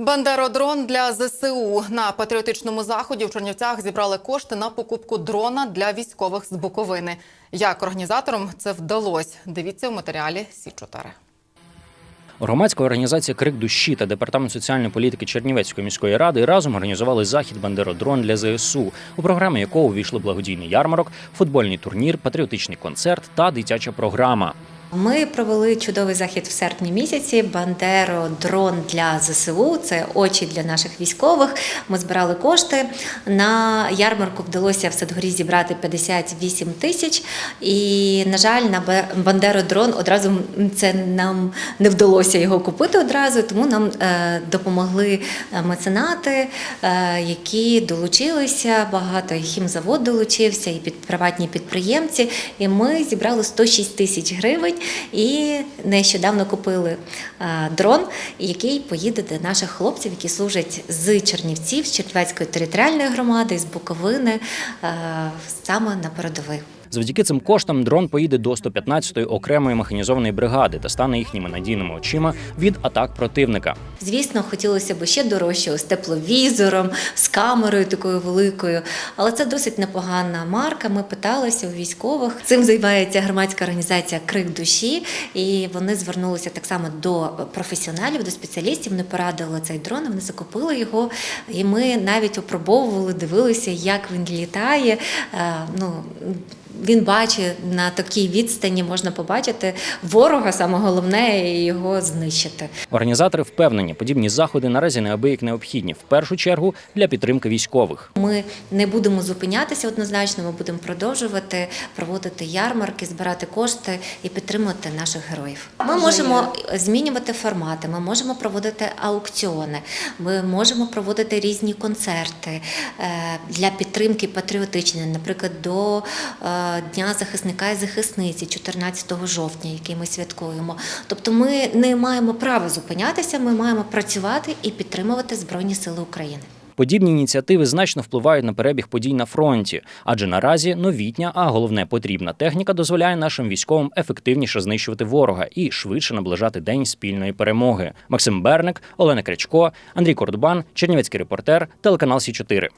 Бандеродрон для ЗСУ на патріотичному заході в Чернівцях зібрали кошти на покупку дрона для військових з Буковини. Як організаторам це вдалося? Дивіться в матеріалі Сі 4 Громадська організація Крик душі та департамент соціальної політики Чернівецької міської ради разом організували захід Бандеродрон для ЗСУ, у програму якого увійшли благодійний ярмарок, футбольний турнір, патріотичний концерт та дитяча програма. Ми провели чудовий захід в серпні місяці. Бандеро дрон для ЗСУ. Це очі для наших військових. Ми збирали кошти. На ярмарку вдалося в Садгорі зібрати 58 тисяч. І, на жаль, на Бандеро дрон одразу це нам не вдалося його купити одразу, тому нам е, допомогли е, меценати, е, які долучилися. Багато хімзавод долучився, і під приватні підприємці. І ми зібрали 106 тисяч гривень і нещодавно купили е, дрон, який поїде до наших хлопців, які служать з Чернівців, з Чернівецької територіальної громади, з Буковини, е, саме на передових. Завдяки цим коштам дрон поїде до 115-ї окремої механізованої бригади та стане їхніми надійними очима від атак противника. Звісно, хотілося б ще дорожчого з тепловізором, з камерою такою великою, але це досить непогана марка. Ми питалися у військових. Цим займається громадська організація Крик душі, і вони звернулися так само до професіоналів, до спеціалістів. Вони порадили цей дрон, вони закупили його. І ми навіть опробовували, дивилися, як він літає. Е, Ну він бачить на такій відстані, можна побачити ворога, саме головне його знищити. Організатори впевнені, подібні заходи наразі неабияк необхідні в першу чергу для підтримки військових. Ми не будемо зупинятися однозначно. Ми будемо продовжувати проводити ярмарки, збирати кошти і підтримувати наших героїв. Ми можемо змінювати формати. Ми можемо проводити аукціони. Ми можемо проводити різні концерти е, для підтримки патріотичної, наприклад, до е, Дня захисника і захисниці 14 жовтня, який ми святкуємо. Тобто, ми не маємо права зупинятися. Ми маємо працювати і підтримувати Збройні Сили України. Подібні ініціативи значно впливають на перебіг подій на фронті, адже наразі новітня, а головне потрібна техніка дозволяє нашим військовим ефективніше знищувати ворога і швидше наближати день спільної перемоги. Максим Берник, Олена Крячко, Андрій Кордубан, Чернівецький репортер, телеканал Сі 4